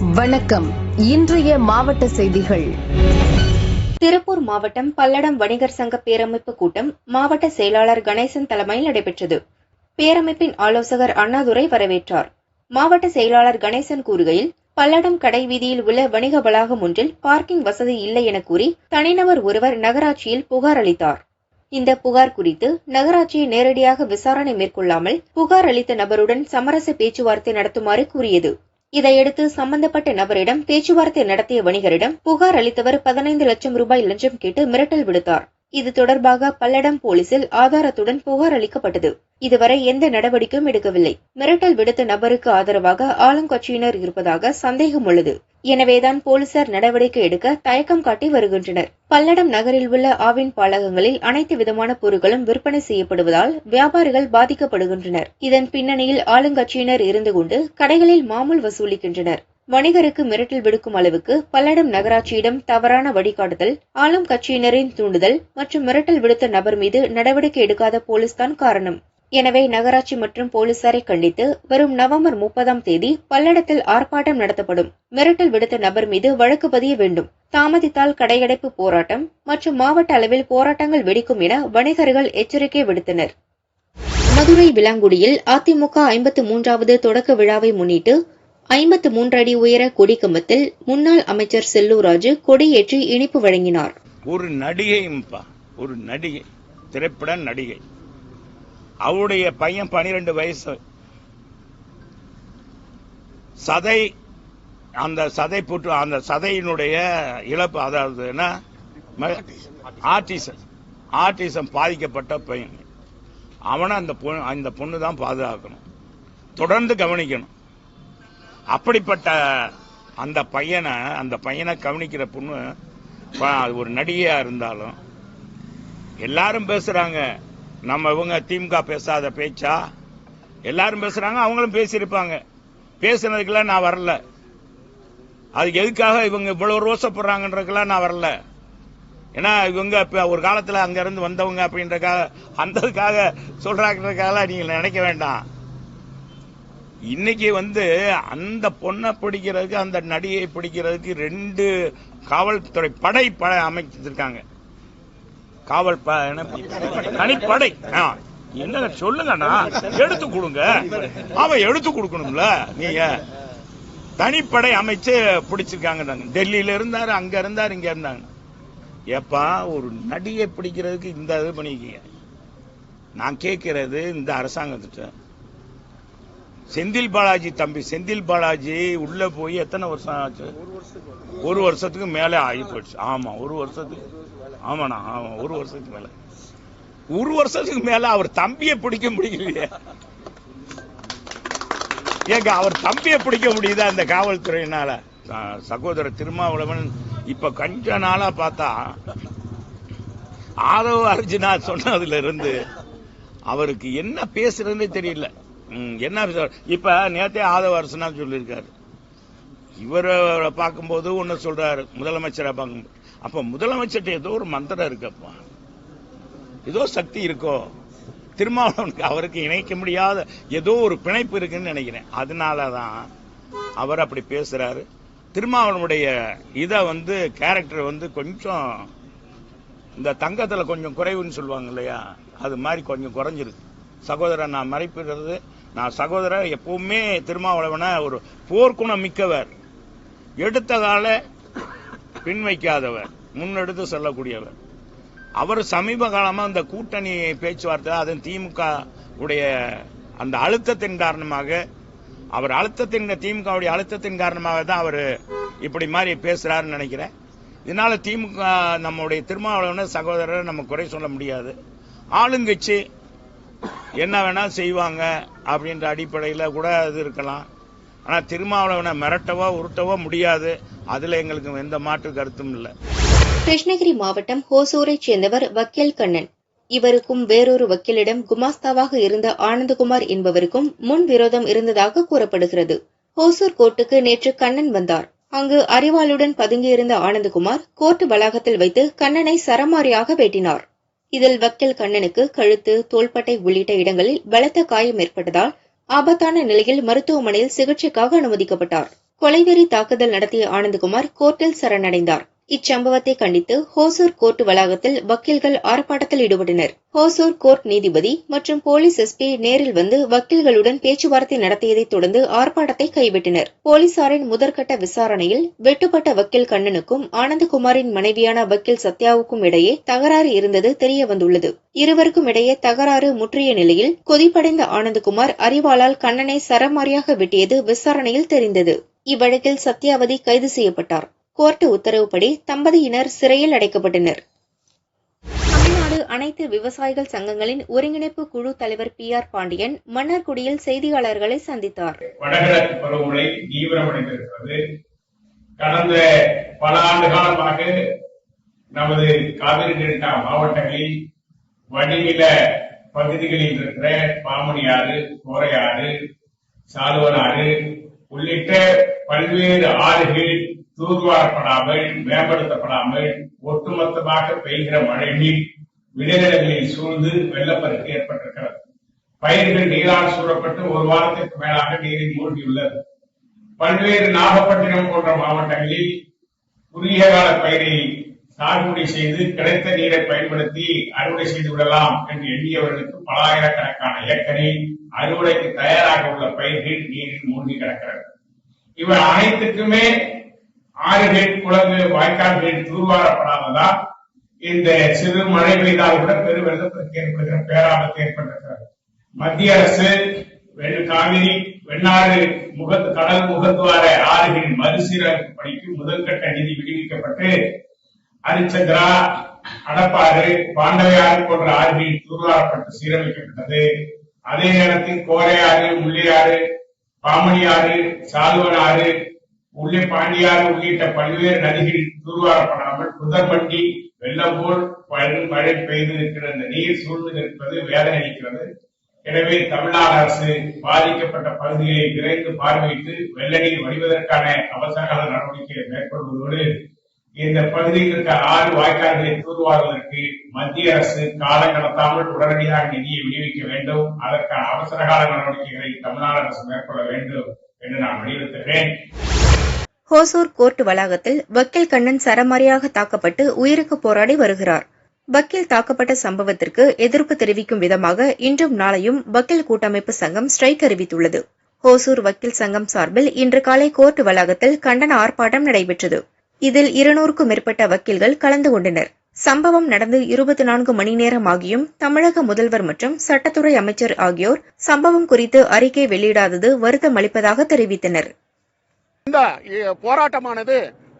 வணக்கம். இன்றைய மாவட்ட செய்திகள். திருப்பூர் மாவட்டம் பல்லடம் வணிகர் சங்க பேரமைப்பு கூட்டம் மாவட்ட செயலாளர் கணேசன் தலைமையில் நடைபெற்றது. பேரமைப்பின் ஆலோசகர் அண்ணாதுரை வரவேற்றார். மாவட்ட செயலாளர் கணேசன் கூறுகையில் பல்லடம் கடை வீதியில் உள்ள வணிக வளாகம் ஒன்றில் பார்க்கிங் வசதி இல்லை என கூறி தனிநபர் ஒருவர் நகராட்சியில் புகார் அளித்தார். இந்த புகார் குறித்து நகராட்சியை நேரடியாக விசாரணை மேற்கொள்ளாமல் புகார் அளித்த நபருடன் சமரச பேச்சுவார்த்தை நடத்துமாறு கூறியது. இதையடுத்து சம்பந்தப்பட்ட நபரிடம் பேச்சுவார்த்தை நடத்திய வணிகரிடம் புகார் அளித்தவர் பதினைந்து லட்சம் ரூபாய் லஞ்சம் கேட்டு மிரட்டல் விடுத்தார். இது தொடர்பாக பல்லடம் போலீசில் ஆதாரத்துடன் புகார் அளிக்கப்பட்டது. இதுவரை எந்த நடவடிக்கையும் எடுக்கவில்லை. மிரட்டல் விடுத்த நபருக்கு ஆதரவாக ஆளுங்கட்சியினர் இருப்பதாக சந்தேகம் உள்ளது. எனவேதான் போலீசார் நடவடிக்கை எடுக்க தயக்கம் காட்டி வருகின்றனர். பல்லடம் நகரில் உள்ள ஆவின் பாலகங்களில் அனைத்து விதமான பொருட்களும் விற்பனை செய்யப்படுவதால் வியாபாரிகள் பாதிக்கப்படுகின்றனர். இதன் பின்னணியில் ஆளுங்கட்சியினர் இருந்து கொண்டு கடைகளில் மாமூல் வசூலிக்கின்றனர். வணிகருக்கு மிரட்டல் விடுக்கும் அளவுக்கு பல்லடம் நகராட்சியிடம் தவறான வழிகாட்டுதல் ஆளும் கட்சியினரின் தூண்டுதல் மற்றும் மிரட்டல் விடுத்த நபர் மீது நடவடிக்கை எடுக்காத போலீஸ்தான் காரணம். எனவே நகராட்சி மற்றும் போலீசாரை கண்டித்து வரும் நவம்பர் முப்பதாம் தேதி பல்லடத்தில் ஆர்ப்பாட்டம் நடத்தப்படும். மிரட்டல் விடுத்த நபர் மீது வழக்கு பதிய வேண்டும். தாமதித்தால் கடையடைப்பு போராட்டம் மற்றும் மாவட்ட அளவில் போராட்டங்கள் வெடிக்கும் என வணிகர்கள் எச்சரிக்கை விடுத்தனர். மதுரை விலாங்குடியில் அதிமுக ஐம்பத்து மூன்றாவது தொடக்க விழாவை முன்னிட்டு ஐம்பத்து மூன்று அடி உயர கொடிக்கம்பத்தில் முன்னாள் அமைச்சர் செல்லூராஜு கொடியேற்றி இனிப்பு வழங்கினார். ஒரு நடிகைப்பா ஒரு நடிகை திரைப்பட நடிகை. அவருடைய பையன் பனிரெண்டு வயசு. சதை அந்த சதை புற்று அந்த சதையினுடைய இழப்பு அதாவது என்ன? ஆர்டிசம். ஆர்டிசம் பாதிக்கப்பட்ட பையன். அவனை அந்த பொண்ணு அந்த பொண்ணு தான் பாதுகாக்கணும். தொடர்ந்து கவனிக்கணும். அப்படிப்பட்ட அந்த பையனை அந்த பையனை கவனிக்கிற பொண்ணு அது ஒரு நடிகையா இருந்தாலும் எல்லாரும் பேசுறாங்க. நம்ம இவங்க திமுக பேசாத பேச்சா? எல்லாரும் பேசுறாங்க அவங்களும் பேசியிருப்பாங்க. பேசுனதுக்கெல்லாம் நான் வரல. அதுக்கு எதுக்காக இவங்க இவ்வளவு ரோசப்படுறாங்கன்றதுக்கெல்லாம் நான் வரல. ஏன்னா இவங்க இப்போ ஒரு காலத்துல அங்க இருந்து வந்தவங்க அப்படின்றக்காக அந்ததுக்காக சொல்றாங்கன்றதுக்காக நீங்க நினைக்க வேண்டாம். இன்னைக்கு வந்து அந்த பொண்ணை பிடிக்கிறதுக்கு அந்த நடிகை பிடிக்கிறதுக்கு ரெண்டு காவல்துறை படை படை அமைச்சிருக்காங்க. காவல் தனிப்படை. என்ன சொல்லுங்கண்ணா. எடுத்து கொடுங்க. அவன் எடுத்து கொடுக்கணும்ல நீங்க. தனிப்படை அமைச்சு பிடிச்சிருக்காங்க டெல்லியில இருந்தாரு அங்க இருந்தாரு இங்க இருந்தாங்க. ஏப்பா ஒரு நடிகை பிடிக்கிறதுக்கு இந்த இது பண்ணிக்கீங்க நான் கேட்கிறது இந்த அரசாங்கத்திட்ட. செந்தில் பாலாஜி தம்பி செந்தில் பாலாஜி உள்ள போய் எத்தனை வருஷம் ஆச்சு? ஒரு வருஷத்துக்கு மேலே ஆகி போயிடுச்சு ஆமா ஒரு வருஷத்துக்கு ஆமாண்ணா ஆமா ஒரு வருஷத்துக்கு மேல. ஒரு வருஷத்துக்கு மேல அவர் தம்பியை பிடிக்க முடியலையே. ஏங்க அவர் தம்பியை பிடிக்க முடியுதா அந்த காவல்துறையினால? ச- சகோதரர் திருமாவளவன் இப்ப கொஞ்ச நாளா பார்த்தா ஆதவ அர்ஜுனா சொன்னதுல இருந்து அவருக்கு என்ன பேசுறதுன்னு தெரியல. என்ன பேச- இப்ப நேத்தே ஆதவ அரசனா சொல்லியிருக்காரு. இவரை பார்க்கும்போது ஒன்னு சொல்றாரு முதலமைச்சரை பார்க்கும்போது. அப்ப முதலமைச்சர்கிட்ட ஏதோ ஒரு மந்திரம் இருக்கப்பா. ஏதோ சக்தி இருக்கோ. திருமாவளவனுக்கு அவருக்கு இணைக்க முடியாத ஏதோ ஒரு பிணைப்பு இருக்குன்னு நினைக்கிறேன். அதனால தான் அவர் அப்படி பேசுறாரு. திருமாவளவனுடைய இதை வந்து கேரக்டர் வந்து கொஞ்சம் இந்த தங்கத்தில் கொஞ்சம் குறைவுன்னு சொல்லுவாங்க இல்லையா? அது மாதிரி கொஞ்சம் குறைஞ்சிருக்கு. சகோதரன் நான் மறைப்பிடுறது நான் சகோதரர் எப்பவுமே திருமாவளவனை ஒரு போர்க்குணம் மிக்கவர். எடுத்த கால பின் வைக்காதவர் முன்னெடுத்து செல்லக்கூடியவர். அவர் சமீப காலமாக இந்த கூட்டணி பேச்சுவார்த்தை அதன் திமுக உடைய அந்த அழுத்தத்தின் காரணமாக அவர் அழுத்தத்தின் திமுகவுடைய அழுத்தத்தின் காரணமாக தான் அவர் இப்படி மாதிரி பேசுறாருன்னு நினைக்கிறேன். இதனால திமுக நம்முடைய திருமாவளவன சகோதரரை நம்ம குறை சொல்ல முடியாது. ஆளுங்கட்சி என்ன வேணா செய்வாங்க அப்படின்ற அடிப்படையில் கூட அது இருக்கலாம். ஆனால் திருமாவளவனை மிரட்டவோ உருட்டவோ முடியாது. அதுல எங்களுக்கு எந்த மாற்று கருத்தும் இல்லை. கிருஷ்ணகிரி மாவட்டம் ஹோசூரைச் சேர்ந்தவர் வக்கீல் கண்ணன். இவருக்கும் வேறொரு வக்கீலிடம் குமாஸ்தாவாக இருந்த ஆனந்தகுமார் என்பவருக்கும் முன் விரோதம் இருந்ததாக கூறப்படுகிறது. ஹோசூர் கோர்ட்டுக்கு நேற்று கண்ணன் வந்தார். அங்கு அறிவாளுடன் பதுங்கியிருந்த ஆனந்தகுமார் கோர்ட் வளாகத்தில் வைத்து கண்ணனை சரமாரியாக வெட்டினார். இதில் வக்கீல் கண்ணனுக்கு கழுத்து தோள்பட்டை உள்ளிட்ட இடங்களில் பலத்த காயம் ஏற்பட்டதால் ஆபத்தான நிலையில் மருத்துவமனையில் சிகிச்சைக்காக அனுமதிக்கப்பட்டார். கொலைவெறி தாக்குதல் நடத்திய ஆனந்தகுமார் கோர்ட்டில் சரணடைந்தார். இச்சம்பவத்தை கண்டித்து ஹோசூர் கோர்ட் வளாகத்தில் வக்கீல்கள் ஆர்ப்பாட்டத்தில் ஈடுபட்டனர். ஹோசூர் கோர்ட் நீதிபதி மற்றும் போலீஸ் எஸ்பி நேரில் வந்து வக்கீல்களுடன் பேச்சுவார்த்தை நடத்தியதைத் தொடர்ந்து ஆர்ப்பாட்டத்தை கைவிட்டனர். போலீசாரின் முதற்கட்ட விசாரணையில் வெட்டுப்பட்ட வக்கீல் கண்ணனுக்கும் ஆனந்தகுமாரின் மனைவியான வக்கீல் சத்யாவுக்கும் இடையே தகராறு இருந்தது தெரியவந்துள்ளது. இருவருக்கும் இடையே தகராறு முற்றிய நிலையில் கொதிப்படைந்த ஆனந்தகுமார் அறிவாளால் கண்ணனை சரமாரியாக வெட்டியது விசாரணையில் தெரிந்தது. இவ்வழக்கில் சத்யாவதி கைது செய்யப்பட்டார். கோர்ட்டு உத்தரவுப்படி தம்பதியினர் சிறையில் அடைக்கப்பட்டனர். தமிழ்நாடு அனைத்து விவசாயிகள் சங்கங்களின் ஒருங்கிணைப்பு குழு தலைவர் பி ஆர் பாண்டியன் மன்னார்குடியில் செய்தியாளர்களை சந்தித்தார். வடகிழக்கு பருவமழை தீவிரமடைந்திருக்கிறது. கடந்த பல ஆண்டு காலமாக நமது காவிரி டெல்டா மாவட்டங்களில் வடிநில பகுதிகளில் இருக்கிற பாமணி ஆறு கோரையாறு சாலுவனாறு உள்ளிட்ட பல்வேறு ஆறுகள் தூர்வாரப்படாமல் மேம்படுத்தப்படாமல் ஒட்டுமொத்தமாக பெய்கிற மழை நீர் விளைநிலங்களில் சூழ்ந்து வெள்ளப்பெருக்கு ஏற்பட்டிருக்கிறது. பயிர்கள் நீரால் சூழப்பட்டு ஒரு வாரத்திற்கு மேலாக நீரில் மூழ்கியுள்ளது. பல்வேறு நாகப்பட்டினம் போன்ற மாவட்டங்களில் குறுகிய கால பயிரை சாகுபடி செய்து கிடைத்த நீரை பயன்படுத்தி அறுவடை செய்து விடலாம் என்று எண்ணியவர்களுக்கு பலாயிரக்கணக்கான ஏக்கரில் அறுவடைக்கு தயாராக உள்ள பயிர்கள் நீரில் மூழ்கி கிடக்கிறது. இவை அனைத்துக்குமே ஆறுகள் குளங்கள் வாய்க்கால்கள் தூர்வாரப்படாததால் இந்த சிறு மழை பெய்தால் கூட பெருவெள்ளத்திற்கு ஏற்படுகிற பேராபத்து ஏற்பட்டிருக்கிறது. மத்திய அரசு காவிரி வெண்ணாறு முகத்து கடல் முகத்துவார ஆறுகளின் மறுசீரமைப்பு பணிக்கு முதல்கட்ட நிதி விடுவிக்கப்பட்டு அரிச்சந்திரா அடப்பாறு பாண்டவையாறு போன்ற ஆறுகளில் தூர்வாரப்பட்டு சீரமைக்கப்பட்டது. அதே நேரத்தில் கோரையாறு ஆறு பாமணியாறு சாலுவனாறு உள்ளே பாண்டியாறு உள்ளிட்ட பல்வேறு நதிகள் தூர்வாரப்படாமல் புதர்மண்டி வெள்ளம் போல் மழை பெய்து இருக்கிற இந்த நீர் சூழ்ந்து நிற்பது வேதனை அளிக்கிறது. எனவே தமிழ்நாடு அரசு பாதிக்கப்பட்ட பகுதிகளை விரைந்து பார்வையிட்டு வெள்ள நீர் வடிவதற்கான அவசரகால நடவடிக்கைகளை மேற்கொள்வதோடு இந்த பகுதியில் இருக்க ஆறு வாய்க்கால்களை தூர்வாருவதற்கு மத்திய அரசு காலம் கடத்தாமல் உடனடியாக நிதியை விடுவிக்க வேண்டும். அதற்கான அவசரகால நடவடிக்கைகளை தமிழ்நாடு அரசு மேற்கொள்ள வேண்டும் என்று நான் வலியுறுத்துகிறேன். ஹோசூர் கோர்ட் வளாகத்தில் வக்கீல் கண்ணன் சரமாரியாக தாக்கப்பட்டு உயிருக்கு போராடி வருகிறார். வக்கீல் தாக்கப்பட்ட சம்பவத்திற்கு எதிர்ப்பு தெரிவிக்கும் விதமாக இன்றும் நாளையும் வக்கீல் கூட்டமைப்பு சங்கம் ஸ்ட்ரைக் அறிவித்துள்ளது ஹோசூர் வக்கீல் சங்கம் சார்பில் இன்று காலை கோர்ட் வளாகத்தில் கண்டன ஆர்ப்பாட்டம் நடைபெற்றது. இதில் இருநூறுக்கும் மேற்பட்ட வக்கீல்கள் கலந்து கொண்டனர். சம்பவம் நடந்து இருபத்தி நான்கு மணி நேரம் ஆகியும் தமிழக முதல்வர் மற்றும் சட்டத்துறை அமைச்சர் ஆகியோர் சம்பவம் குறித்து அறிக்கை வெளியிடாதது வருத்தம் அளிப்பதாக தெரிவித்தனர். இந்த போராட்டமானது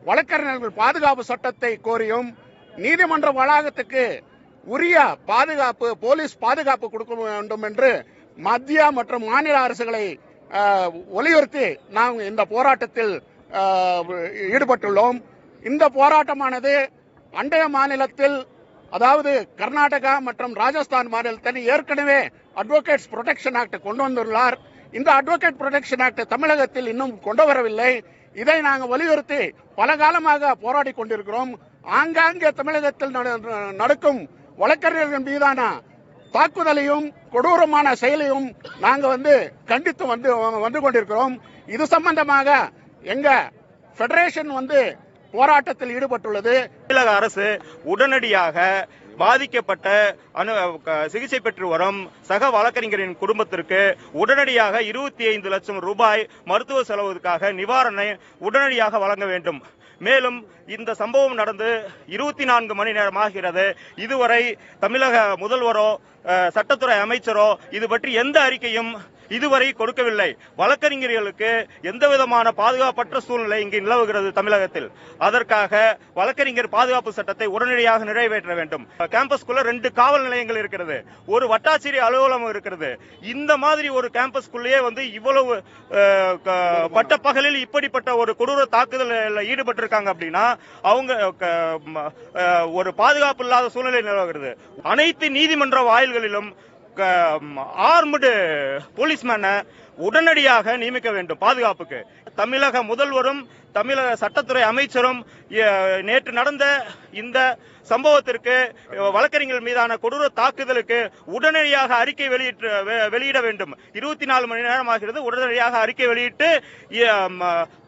வழக்கறிஞர்கள் பாதுகாப்பு சட்டத்தை கோரியும் நீதிமன்ற வளாகத்துக்கு உரிய பாதுகாப்பு போலீஸ் பாதுகாப்பு கொடுக்க வேண்டும் என்று மத்திய மற்றும் மாநில அரசுகளை வலியுறுத்தி நாம் இந்த போராட்டத்தில் ஈடுபட்டுள்ளோம். இந்த போராட்டமானது அண்டைய மாநிலத்தில் அதாவது கர்நாடகா மற்றும் ராஜஸ்தான் மாநிலத்தில் ஏற்கனவே அட்வொகேட்ஸ் ப்ரொடெக்ஷன் ஆக்ட் கொண்டு வந்துள்ளார். இந்த அட்வொகேட் ப்ரொடெக்ஷன் ஆக்ட் தமிழகத்தில் இன்னும் கொண்டு வரவில்லை. இதை நாங்கள் வலியுறுத்தி பல காலமாக போராடி கொண்டிருக்கிறோம். ஆங்காங்கே தமிழகத்தில் நடக்கும் வழக்கறிஞர்கள் மீதான தாக்குதலையும் கொடூரமான செயலையும் நாங்க வந்து கண்டித்து வந்து வந்து கொண்டிருக்கிறோம். இது சம்பந்தமாக எங்க ஃபெடரேஷன் வந்து போராட்டத்தில் ஈடுபட்டுள்ளது. தமிழக அரசு உடனடியாக பாதிக்கப்பட்ட அனு சிகிச்சை பெற்று வரும் சக வழக்கறிஞரின் குடும்பத்திற்கு உடனடியாக இருபத்தி ஐந்து லட்சம் ரூபாய் மருத்துவ செலவுக்காக நிவாரணம் உடனடியாக வழங்க வேண்டும். மேலும் இந்த சம்பவம் நடந்து இருபத்தி நான்கு மணி நேரம் ஆகிறது இதுவரை தமிழக முதல்வரோ அஹ், சட்டத்துறை அமைச்சரோ இது பற்றி எந்த அறிக்கையும் இதுவரை கொடுக்கவில்லை. வழக்கறிஞர்களுக்கு எந்த விதமான பாதுகாப்பற்ற சூழ்நிலை இங்கு நிலவுகிறது தமிழகத்தில். அதற்காக வழக்கறிஞர் பாதுகாப்பு சட்டத்தை உடனடியாக நிறைவேற்ற வேண்டும். கேம்பஸ்குள்ள ரெண்டு காவல் நிலையங்கள் இருக்கிறது. ஒரு வட்டாட்சியர் அலுவலகம் இருக்கிறது. இந்த மாதிரி ஒரு கேம்பஸ்குள்ளேயே வந்து இவ்வளவு க- பட்ட பகலில் இப்படிப்பட்ட ஒரு கொடூர தாக்குதலில் ஈடுபட்டிருக்காங்க அப்படின்னா அவங்க க- ஒரு பாதுகாப்பு இல்லாத சூழ்நிலை நிலவுகிறது. அனைத்து நீதிமன்ற வாயில்களிலும் ஆர்முடு போலீஸ்மேனை உடனடியாக நியமிக்க வேண்டும் பாதுகாப்புக்கு. தமிழக முதல்வரும் தமிழக சட்டத்துறை அமைச்சரும் நேற்று நடந்த இந்த சம்பவத்திற்கு வழக்கறிஞர்கள் மீதான கொடூர தாக்குதலுக்கு உடனடியாக அறிக்கை வெளியிட்டு வெளியிட வேண்டும். இருபத்தி நாலு மணி நேரம் ஆகிறது உடனடியாக அறிக்கை வெளியிட்டு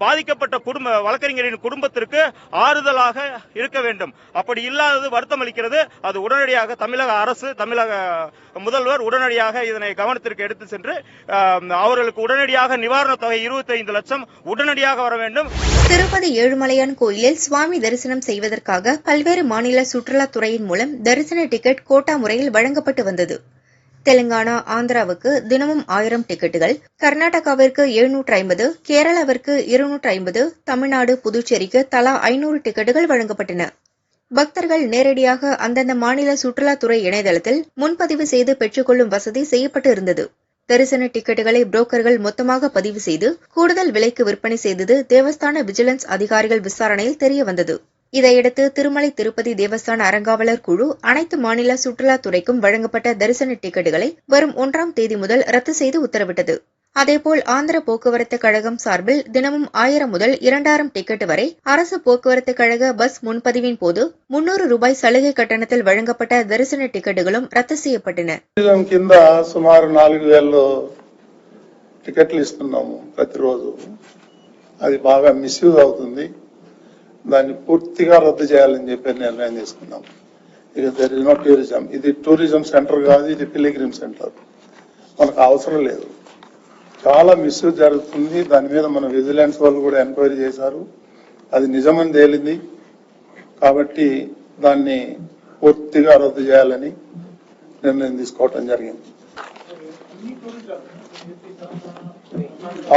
பாதிக்கப்பட்ட குடும்ப வழக்கறிஞரின் குடும்பத்திற்கு ஆறுதலாக இருக்க வேண்டும். அப்படி இல்லாதது வருத்தம் அளிக்கிறது. அது உடனடியாக தமிழக அரசு தமிழக முதல்வர் உடனடியாக இதனை கவனத்திற்கு எடுத்து சென்று அவர்களுக்கு உடனடியாக நிவாரணத் தொகை இருபத்தி ஐந்து லட்சம் உடனடியாக வர வேண்டும். திருப்பதி ஏழுமலையான் கோயிலில் சுவாமி தரிசனம் செய்வதற்காக பல்வேறு மாநில சுற்றுலாத்துறையின் மூலம் தரிசன டிக்கெட் கோட்டா முறையில் வழங்கப்பட்டு வந்தது. தெலுங்கானா ஆந்திராவுக்கு தினமும் ஆயிரம் டிக்கெட்டுகள் கர்நாடகாவிற்கு எழுநூற்று ஐம்பது கேரளாவிற்கு இருநூற்று ஐம்பது தமிழ்நாடு புதுச்சேரிக்கு தலா ஐநூறு டிக்கெட்டுகள் வழங்கப்பட்டன. பக்தர்கள் நேரடியாக அந்தந்த மாநில சுற்றுலாத்துறை இணையதளத்தில் முன்பதிவு செய்து பெற்றுக்கொள்ளும் வசதி செய்யப்பட்டு இருந்தது. தரிசன டிக்கெட்டுகளை புரோக்கர்கள் மொத்தமாக பதிவு செய்து கூடுதல் விலைக்கு விற்பனை செய்தது தேவஸ்தான விஜிலன்ஸ் அதிகாரிகள் விசாரணையில் தெரியவந்தது. இதையடுத்து திருமலை திருப்பதி தேவஸ்தான அறங்காவலர் குழு அனைத்து மாநில சுற்றுலாத்துறைக்கும் வழங்கப்பட்ட தரிசன டிக்கெட்டுகளை வரும் ஒன்றாம் தேதி முதல் ரத்து செய்து உத்தரவிட்டது. அதேபோல் ஆந்திர போக்குவரத்து கழகம் சார்பில் தினமும் ஆயிரம் முதல் இரண்டாயிரம் டிக்கெட் வரை அரசு போக்குவரத்து கழக பஸ் முன்பதிவின் போது முன்னூறு ரூபாய் சலுகை கட்டணத்தில் வழங்கப்பட்ட தரிசன டிக்கெட்டுகளும் ரத்து செய்யப்பட்டன టూరిజం కింద సుమారు నాలుగు వేలు టికెట్లు ఇస్తున్నాము ప్రతిరోజు అది బాగా మిస్యూజ్ అవుతుంది దాన్ని పూర్తిగా రద్దు చేయాలని చెప్పి నిర్ణయం తీసుకున్నాం ఇక దర్ ఇస్ నో టూరిజం ఇది టూరిజం సెంటర్ కాదు ఇది పిలిగ్రిమ్ సెంటర్ మనకు అవసరం లేదు చాలా మిస్యూజ్ జరుగుతుంది. దాని మీద మన విజిలెన్స్ వాళ్ళు కూడా ఎంక్వైరీ చేశారు. అది నిజమని తేలింది. కాబట్టి దాన్ని పూర్తిగా రద్దు చేయాలని నిర్ణయం తీసుకోవటం జరిగింది.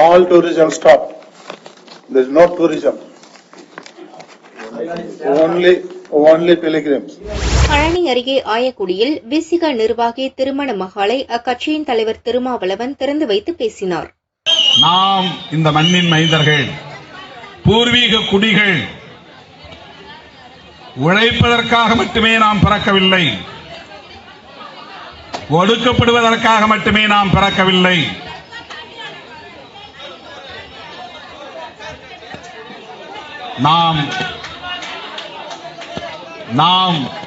All tourism stop this no tourism only only pilgrims Palani அருகே ஆயக்குடியில் விசிக நிர்வாகி திருமண மகாலை அக்கட்சியின் தலைவர் திருமாவளவன் திறந்து வைத்து பேசினார். நாம் இந்த மண்ணின் மைந்தர்கள் பூர்வீக குடிகள் உழைப்பதற்காக மட்டுமே நாம் பிறக்கவில்லை. ஒடுக்கப்படுவதற்காக மட்டுமே நாம் பிறக்கவில்லை. நாம் நாம்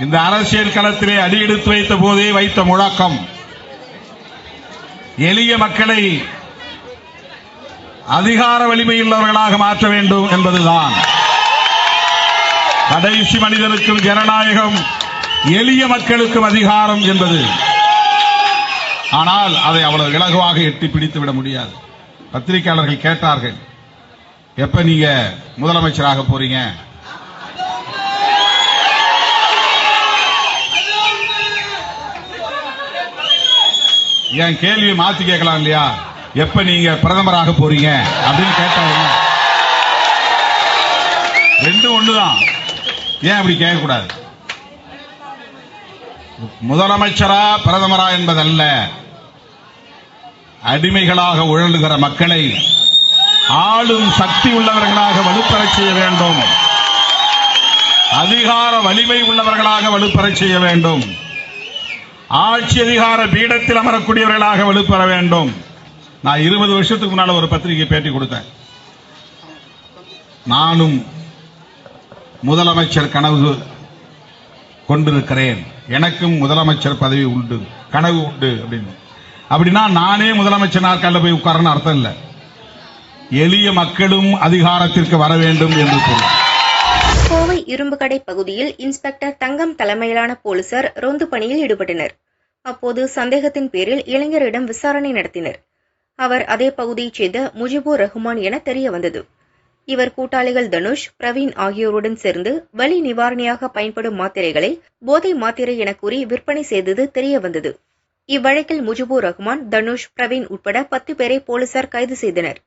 இந்த அரசியல் களத்திலே அடியெடுத்து வைத்த போதே வைத்த முழக்கம். எளிய மக்களை அதிகார வலிமையுள்ளவர்களாக மாற்ற வேண்டும் என்பதுதான். கடைசி மனிதனுக்கும் ஜனநாயகம் எளிய மக்களுக்கும் அதிகாரம் என்பது. ஆனால் அதை அவ்வளவு இலகுவாக எட்டி பிடித்து விட முடியாது. பத்திரிகையாளர்கள் கேட்டார்கள் எப்ப நீங்க முதலமைச்சராக போறீங்க? என் கேள்வியை மாத்தி கேட்கலாம் இல்லையா? எப்ப நீங்க பிரதமராக போறீங்க? அப்படின்னு கேட்டாங்க ரெண்டும் ஒண்ணுதான். ஏன் அப்படி கேட்கக்கூடாது? முதலமைச்சரா பிரதமரா என்பதல்ல. அடிமைகளாக உழலுகிற மக்களை ஆளும் சக்தி உள்ளவர்களாக வலுப்பெறச் செய்ய வேண்டும். அதிகார வலிமை உள்ளவர்களாக வலுப்பெறச் செய்ய வேண்டும். ஆட்சி அதிகார பீடத்தில் அமரக்கூடியவர்களாக வெளிப்பெற வேண்டும். நான் இருபது வருஷத்துக்கு முன்னால் ஒரு பத்திரிகை பேட்டி கொடுத்தேன். நானும் முதலமைச்சர் கனவு கொண்டிருக்கிறேன். எனக்கும் முதலமைச்சர் பதவி உண்டு கனவு உண்டு அப்படின்னு. அப்படின்னா நானே முதலமைச்சர் நாற்காலில் போய் உட்காரன்னு அர்த்தம் இல்லை. எளிய மக்களும் அதிகாரத்திற்கு வர வேண்டும் என்று பொருள் கோவை இரும்புக்கடை பகுதியில் இன்ஸ்பெக்டர் தங்கம் தலைமையிலான போலீசார் ரோந்து பணியில் ஈடுபட்டனர். அப்போது சந்தேகத்தின் பேரில் இளைஞரிடம் விசாரணை நடத்தினர். அவர் அதே பகுதியைச் சேர்ந்த முஜிபுர் ரஹ்மான் என தெரிய வந்தது. இவர் கூட்டாளிகள் தனுஷ் பிரவீன் ஆகியோருடன் சேர்ந்து வலி நிவாரணியாக பயன்படும் மாத்திரைகளை போதை மாத்திரை என கூறி விற்பனை செய்தது தெரிய வந்தது. இவ்வழக்கில் முஜிபுர் ரஹ்மான் தனுஷ் பிரவீன் உட்பட பத்து பேரை போலீசார் கைது செய்தனர்.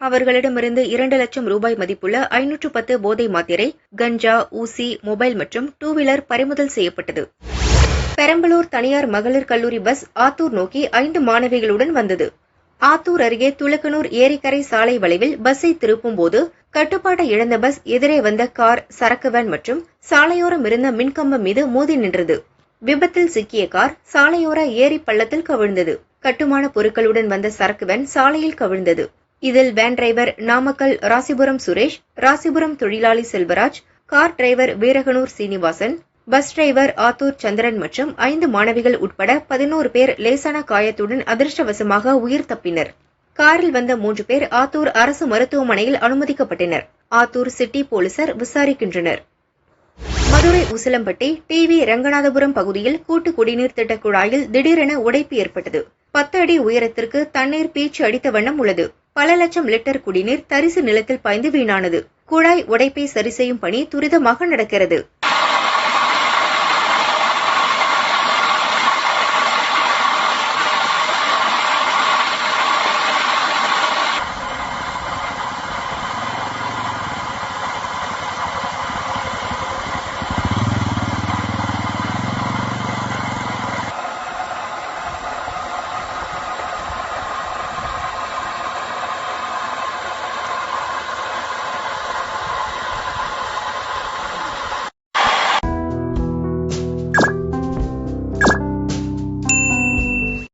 அவர்களிடமிருந்து இரண்டு லட்சம் ரூபாய் மதிப்புள்ள ஐநூற்று பத்து போதை மாத்திரை கஞ்சா ஊசி மொபைல் மற்றும் டூ வீலர் பறிமுதல் செய்யப்பட்டது. பெரம்பலூர் தனியார் மகளிர் கல்லூரி பஸ் ஆத்தூர் நோக்கி ஐந்து மாணவிகளுடன் வந்தது. ஆத்தூர் அருகே துலக்கனூர் ஏரிக்கரை சாலை வளைவில் பஸ்ஸை திருப்பும் போது கட்டுப்பாட்டை இழந்த பஸ் எதிரே வந்த கார் சரக்கு வேன் மற்றும் சாலையோரம் இருந்த மின்கம்பம் மீது மோதி நின்றது. விபத்தில் சிக்கிய கார் சாலையோர ஏரி பள்ளத்தில் கவிழ்ந்தது. கட்டுமான பொருட்களுடன் வந்த சரக்கு வேன் சாலையில் கவிழ்ந்தது. இதில் வேன் டிரைவர் நாமக்கல் ராசிபுரம் சுரேஷ் ராசிபுரம் தொழிலாளி Selvaraj car driver Veeraganur Srinivasan bus driver Attur Chandran மற்றும் ஐந்து மாணவிகள் உட்பட பதினோரு பேர் லேசான காயத்துடன் அதிர்ஷ்டவசமாக உயிர் தப்பினர். காரில் வந்த மூன்று பேர் ஆத்தூர் அரசு மருத்துவமனையில் அனுமதிக்கப்பட்டனர். ஆத்தூர் சிட்டி போலீசார் விசாரிக்கின்றனர். மதுரை உசிலம்பட்டி டி வி ரங்கநாதபுரம் பகுதியில் கூட்டு குடிநீர் திட்ட குழாயில் திடீரென உடைப்பு ஏற்பட்டது. பத்து அடி உயரத்திற்கு தண்ணீர் பீச்சு அடித்த வண்ணம் உள்ளது. பல லட்சம் லிட்டர் குடிநீர் தரிசு நிலத்தில் பாய்ந்து வீணானது. குழாய் உடைப்பை சரி செய்யும் பணி துரிதமாக நடக்கிறது.